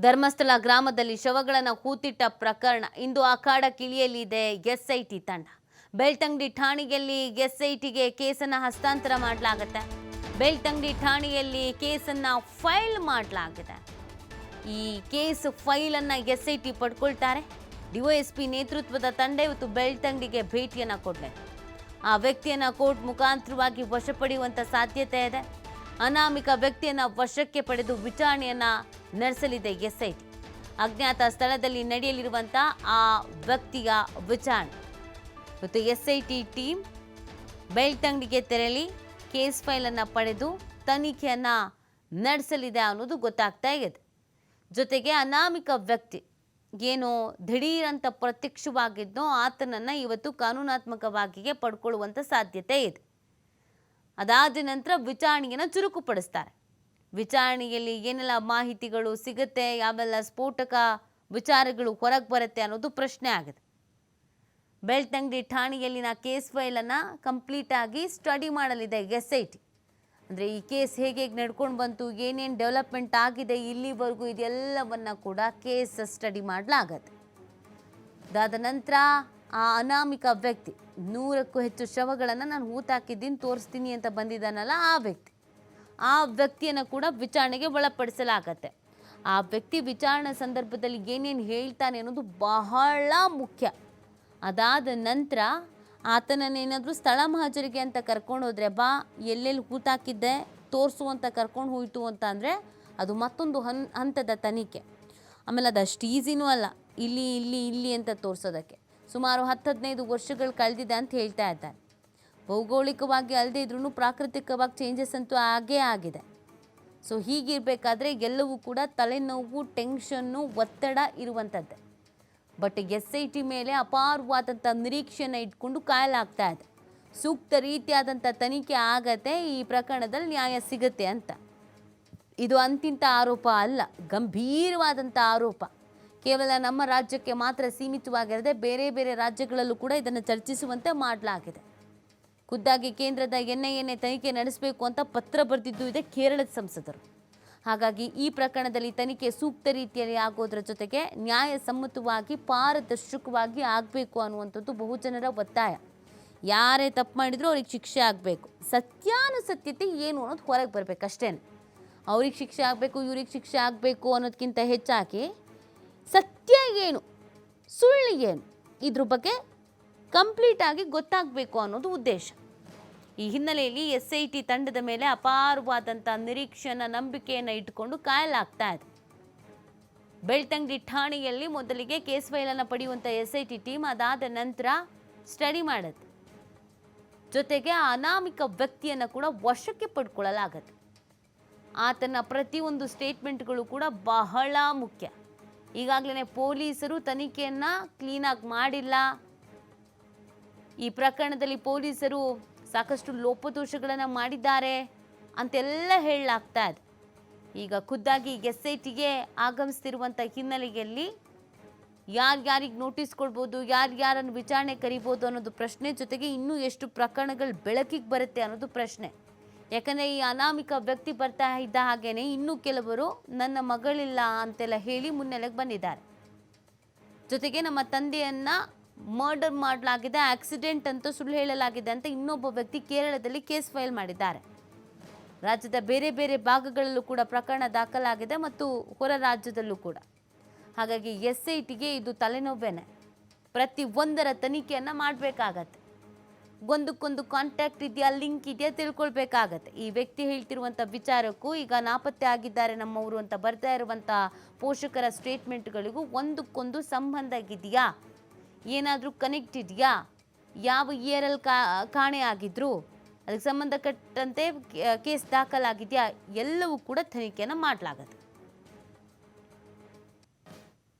ಧರ್ಮಸ್ಥಳ ಗ್ರಾಮದಲ್ಲಿ ಶವಗಳನ್ನು ಹೂತಿಟ್ಟ ಪ್ರಕರಣ. ಇಂದು ಅಖಾಡಕ್ಕಿಳಿಯಲಿದೆ ಎಸ್ಐಟಿ ತಂಡ. ಬೆಳ್ತಂಗಡಿ ಠಾಣೆಯಲ್ಲಿ ಎಸ್ಐಟಿಗೆ ಕೇಸನ್ನು ಹಸ್ತಾಂತರ ಮಾಡಲಾಗುತ್ತೆ. ಬೆಳ್ತಂಗಡಿ ಠಾಣೆಯಲ್ಲಿ ಕೇಸನ್ನು ಫೈಲ್ ಮಾಡಲಾಗಿದೆ. ಈ ಕೇಸ್ ಫೈಲನ್ನ ಎಸ್ಐಟಿ ಪಡ್ಕೊಳ್ತಾರೆ. ಡಿವೈಎಸ್ಪಿ ನೇತೃತ್ವದ ತಂಡ ಇವತ್ತು ಬೆಳ್ತಂಗಡಿಗೆ ಭೇಟಿಯನ್ನ ಕೊಡಲಿದೆ. ಆ ವ್ಯಕ್ತಿಯನ್ನ ಕೋರ್ಟ್ ಮುಖಾಂತರವಾಗಿ ವಶಪಡೆಯುವಂಥ ಸಾಧ್ಯತೆ ಇದೆ. ಅನಾಮಿಕ ವ್ಯಕ್ತಿಯನ್ನ ವಶಕ್ಕೆ ಪಡೆದು ವಿಚಾರಣೆಯನ್ನ ನಡೆಸಲಿದೆ ಎಸ್ಐಟಿ. ಅಜ್ಞಾತ ಸ್ಥಳದಲ್ಲಿ ನಡೆಯಲಿರುವಂಥ ಆ ವ್ಯಕ್ತಿಯ ವಿಚಾರಣೆ. ಇವತ್ತು ಎಸ್ಐಟಿ ಟೀಮ್ ಬೆಳ್ತಂಗಡಿಗೆ ತೆರಳಿ ಕೇಸ್ ಫೈಲನ್ನು ಪಡೆದು ತನಿಖೆಯನ್ನು ನಡೆಸಲಿದೆ ಅನ್ನೋದು ಗೊತ್ತಾಗ್ತಾ ಇದೆ. ಜೊತೆಗೆ ಅನಾಮಿಕ ವ್ಯಕ್ತಿ ಏನು ದಿಢೀರಂತ ಪ್ರತ್ಯಕ್ಷವಾಗಿದ್ದೋ ಆತನನ್ನು ಇವತ್ತು ಕಾನೂನಾತ್ಮಕವಾಗಿಗೆ ಪಡ್ಕೊಳ್ಳುವಂಥ ಸಾಧ್ಯತೆ ಇದೆ. ಅದಾದ ನಂತರ ವಿಚಾರಣೆಯನ್ನು ಚುರುಕುಪಡಿಸ್ತಾರೆ. ವಿಚಾರಣೆಯಲ್ಲಿ ಏನೆಲ್ಲ ಮಾಹಿತಿಗಳು ಸಿಗುತ್ತೆ, ಯಾವೆಲ್ಲ ಸ್ಫೋಟಕ ವಿಚಾರಗಳು ಹೊರಗೆ ಬರುತ್ತೆ ಅನ್ನೋದು ಪ್ರಶ್ನೆ ಆಗಿದೆ. ಬೆಳ್ತಂಗಡಿ ಠಾಣೆಯಲ್ಲಿನ ಕೇಸ್ ಫೈಲನ್ನು ಕಂಪ್ಲೀಟಾಗಿ ಸ್ಟಡಿ ಮಾಡಲಿದೆ ಎಸ್ ಐ ಟಿ. ಅಂದರೆ ಈ ಕೇಸ್ ಹೇಗೆ ಹೇಗೆ ನಡ್ಕೊಂಡು ಬಂತು, ಏನೇನು ಡೆವಲಪ್ಮೆಂಟ್ ಆಗಿದೆ, ಇಲ್ಲಿವರೆಗೂ ಇದೆಲ್ಲವನ್ನು ಕೂಡ ಕೇಸ್ ಸ್ಟಡಿ ಮಾಡಲಾಗತ್ತೆ. ಅದಾದ ನಂತರ ಆ ಅನಾಮಿಕ ವ್ಯಕ್ತಿ ನೂರಕ್ಕೂ ಹೆಚ್ಚು ಶವಗಳನ್ನು ನಾನು ಹೂತಾಕಿದ್ದೀನಿ, ತೋರಿಸ್ತೀನಿ ಅಂತ ಬಂದಿದ್ದಾನಲ್ಲ ಆ ವ್ಯಕ್ತಿ. ಆ ವ್ಯಕ್ತಿಯನ್ನು ಕೂಡ ವಿಚಾರಣೆಗೆ ಒಳಪಡಿಸಲಾಗತ್ತೆ. ಆ ವ್ಯಕ್ತಿ ವಿಚಾರಣೆ ಸಂದರ್ಭದಲ್ಲಿ ಏನೇನು ಹೇಳ್ತಾನೆ ಅನ್ನೋದು ಬಹಳ ಮುಖ್ಯ. ಅದಾದ ನಂತರ ಆತನನ್ನೇನಾದರೂ ಸ್ಥಳ ಮಹಾಜರಿಗೆ ಅಂತ ಕರ್ಕೊಂಡು ಹೋದರೆ, ಬಾ, ಎಲ್ಲೆಲ್ಲಿ ಕೂತಾಕಿದ್ದೆ ತೋರಿಸು ಅಂತ ಕರ್ಕೊಂಡು ಹೋಯಿತು ಅಂತ ಅಂದರೆ ಅದು ಮತ್ತೊಂದು ಹನ್, ಹಂತದ ತನಿಖೆ. ಆಮೇಲೆ ಅದು ಅಷ್ಟು ಈಸಿನೂ ಅಲ್ಲ. ಇಲ್ಲಿ ಇಲ್ಲಿ ಇಲ್ಲಿ ಅಂತ ತೋರಿಸೋದಕ್ಕೆ. ಸುಮಾರು ಹತ್ತು, ಹದಿನೈದು ವರ್ಷಗಳು ಕಳೆದಿದೆ ಅಂತ ಹೇಳ್ತಾ ಇದ್ದಾರೆ. ಭೌಗೋಳಿಕವಾಗಿ ಅಲ್ಲದೆ ಇದ್ರೂ ಪ್ರಾಕೃತಿಕವಾಗಿ ಚೇಂಜಸ್ ಅಂತೂ ಆಗೇ ಆಗಿದೆ. ಸೊ ಹೀಗಿರಬೇಕಾದ್ರೆ ಎಲ್ಲವೂ ಕೂಡ ತಲೆನೋವು ಟೆನ್ಷನ್ನು ಒತ್ತಡ ಇರುವಂಥದ್ದೇ. ಬಟ್ ಎಸ್ ಐ ಟಿ ಮೇಲೆ ಅಪಾರವಾದಂಥ ನಿರೀಕ್ಷೆನ ಇಟ್ಕೊಂಡು ಕಾಯಲಾಗ್ತಾ ಇದೆ. ಸೂಕ್ತ ರೀತಿಯಾದಂಥ ತನಿಖೆ ಆಗತ್ತೆ ಈ ಪ್ರಕರಣದಲ್ಲಿ ನ್ಯಾಯ ಸಿಗುತ್ತೆ ಅಂತ. ಇದು ಅಂತಿಂತ ಆರೋಪ ಅಲ್ಲ, ಗಂಭೀರವಾದಂಥ ಆರೋಪ. ಕೇವಲ ನಮ್ಮ ರಾಜ್ಯಕ್ಕೆ ಮಾತ್ರ ಸೀಮಿತವಾಗಿರದೆ ಬೇರೆ ಬೇರೆ ರಾಜ್ಯಗಳಲ್ಲೂ ಕೂಡ ಇದನ್ನು ಚರ್ಚಿಸುವಂತೆ ಮಾಡಲಾಗಿದೆ. ಖುದ್ದಾಗಿ ಕೇಂದ್ರದ ಎನ್ ಐ ಎನ್ ತನಿಖೆ ನಡೆಸಬೇಕು ಅಂತ ಪತ್ರ ಬರೆದಿದ್ದು ಇದೆ ಕೇರಳದ ಸಂಸದರು. ಹಾಗಾಗಿ ಈ ಪ್ರಕರಣದಲ್ಲಿ ತನಿಖೆ ಸೂಕ್ತ ರೀತಿಯಲ್ಲಿ ಆಗೋದ್ರ ಜೊತೆಗೆ ನ್ಯಾಯಸಮ್ಮತವಾಗಿ ಪಾರದರ್ಶಕವಾಗಿ ಆಗಬೇಕು ಅನ್ನುವಂಥದ್ದು ಬಹುಜನರ ಒತ್ತಾಯ. ಯಾರೇ ತಪ್ಪು ಮಾಡಿದರೂ ಅವ್ರಿಗೆ ಶಿಕ್ಷೆ ಆಗಬೇಕು. ಸತ್ಯಾನುಸತ್ಯತೆ ಏನು ಅನ್ನೋದು ಹೊರಗೆ ಬರಬೇಕು ಅಷ್ಟೇ ಅವ್ರಿಗೆ ಶಿಕ್ಷೆ ಆಗಬೇಕು, ಇವ್ರಿಗೆ ಶಿಕ್ಷೆ ಆಗಬೇಕು ಅನ್ನೋದಕ್ಕಿಂತ ಹೆಚ್ಚಾಗಿ ಸತ್ಯ ಏನು, ಸುಳ್ಳು ಏನು, ಇದ್ರ ಬಗ್ಗೆ ಕಂಪ್ಲೀಟಾಗಿ ಗೊತ್ತಾಗಬೇಕು ಅನ್ನೋದು ಉದ್ದೇಶ. ಈ ಹಿನ್ನೆಲೆಯಲ್ಲಿ ಎಸ್ ಐ ಟಿ ತಂಡದ ಮೇಲೆ ಅಪಾರವಾದಂಥ ನಿರೀಕ್ಷೆಯನ್ನು ನಂಬಿಕೆಯನ್ನು ಇಟ್ಟುಕೊಂಡು ಕಾಯಲಾಗ್ತಾ ಇದೆ. ಬೆಳ್ತಂಗಡಿ ಠಾಣೆಯಲ್ಲಿ ಮೊದಲಿಗೆ ಕೇಸ್ ಫೈಲನ್ನು ಪಡೆಯುವಂಥ ಎಸ್ ಐ ಟಿ ಟೀಮ್ ಅದಾದ ನಂತರ ಸ್ಟಡಿ ಮಾಡುತ್ತೆ. ಜೊತೆಗೆ ಆ ಅನಾಮಿಕ ವ್ಯಕ್ತಿಯನ್ನು ಕೂಡ ವಶಕ್ಕೆ ಪಡ್ಕೊಳ್ಳಲಾಗತ್ತೆ. ಆತನ ಪ್ರತಿಯೊಂದು ಸ್ಟೇಟ್ಮೆಂಟ್ಗಳು ಕೂಡ ಬಹಳ ಮುಖ್ಯ. ಈಗಾಗಲೇ ಪೊಲೀಸರು ತನಿಖೆಯನ್ನು ಕ್ಲೀನಾಗಿ ಮಾಡಿಲ್ಲ. ಈ ಪ್ರಕರಣದಲ್ಲಿ ಪೊಲೀಸರು ಸಾಕಷ್ಟು ಲೋಪದೋಷಗಳನ್ನು ಮಾಡಿದ್ದಾರೆ ಅಂತೆಲ್ಲ ಹೇಳಲಾಗ್ತಾ ಇದೆ. ಈಗ ಖುದ್ದಾಗಿ ಎಸ್ ಐ ಟಿಗೆ ಆಗಮಿಸ್ತಿರುವಂಥ ಹಿನ್ನೆಲೆಯಲ್ಲಿ ಯಾರ್ಯಾರಿಗೆ ನೋಟಿಸ್ ಕೊಡ್ಬೋದು ಯಾರ್ಯಾರನ್ನು ವಿಚಾರಣೆ ಕರಿಬೋದು ಅನ್ನೋದು ಪ್ರಶ್ನೆ ಜೊತೆಗೆ ಇನ್ನೂ ಎಷ್ಟು ಪ್ರಕರಣಗಳು ಬೆಳಕಿಗೆ ಬರುತ್ತೆ ಅನ್ನೋದು ಪ್ರಶ್ನೆ. ಯಾಕಂದರೆ ಈ ಅನಾಮಿಕ ವ್ಯಕ್ತಿ ಬರ್ತಾ ಇದ್ದ ಹಾಗೇನೆ ಇನ್ನೂ ಕೆಲವರು ನನ್ನ ಮಗಳಿಲ್ಲ ಅಂತೆಲ್ಲ ಹೇಳಿ ಮುನ್ನೆಲೆಗೆ ಬಂದಿದ್ದಾರೆ. ಜೊತೆಗೆ ನಮ್ಮ ತಂದೆಯನ್ನ ಮರ್ಡರ್ ಮಾಡಲಾಗಿದೆ, ಆಕ್ಸಿಡೆಂಟ್ ಅಂತ ಸುಳ್ಳು ಹೇಳಲಾಗಿದೆ ಅಂತ ಇನ್ನೊಬ್ಬ ವ್ಯಕ್ತಿ ಕೇರಳದಲ್ಲಿ ಕೇಸ್ ಫೈಲ್ ಮಾಡಿದ್ದಾರೆ. ರಾಜ್ಯದ ಬೇರೆ ಬೇರೆ ಭಾಗಗಳಲ್ಲೂ ಕೂಡ ಪ್ರಕರಣ ದಾಖಲಾಗಿದೆ ಮತ್ತು ಹೊರ ರಾಜ್ಯದಲ್ಲೂ ಕೂಡ. ಹಾಗಾಗಿ ಎಸ್ ಐ ಟಿಗೆ ಇದು ತಲೆನೋವೇನೆ. ಪ್ರತಿ ಒಂದರ ತನಿಖೆಯನ್ನು ಮಾಡಬೇಕಾಗತ್ತೆ. ಒಂದಕ್ಕೊಂದು ಕಾಂಟ್ಯಾಕ್ಟ್ ಇದೆಯಾ ಲಿಂಕ್ ಇದೆಯಾ ತಿಳ್ಕೊಳ್ಬೇಕಾಗತ್ತೆ. ಈ ವ್ಯಕ್ತಿ ಹೇಳ್ತಿರುವಂಥ ವಿಚಾರಕ್ಕೂ ಈಗ ನಾಪತ್ತೆ ಆಗಿದ್ದಾರೆ ನಮ್ಮವರು ಅಂತ ಬರ್ತಾ ಇರುವಂಥ ಪೋಷಕರ ಸ್ಟೇಟ್ಮೆಂಟ್ಗಳಿಗೂ ಒಂದಕ್ಕೊಂದು ಸಂಬಂಧ ಇದೆಯಾ? ಏನಾದರೂ ಕನೆಕ್ಟ್ ಇದೆಯಾ? ಯಾವ ಇಯರಲ್ಲಿ ಕಾಣೆ ಆಗಿದ್ರು? ಅದಕ್ಕೆ ಸಂಬಂಧಪಟ್ಟಂತೆ ಕೇಸ್ ದಾಖಲಾಗಿದೆಯಾ? ಎಲ್ಲವೂ ಕೂಡ ತನಿಖೆಯನ್ನು ಮಾಡಲಾಗತ್ತೆ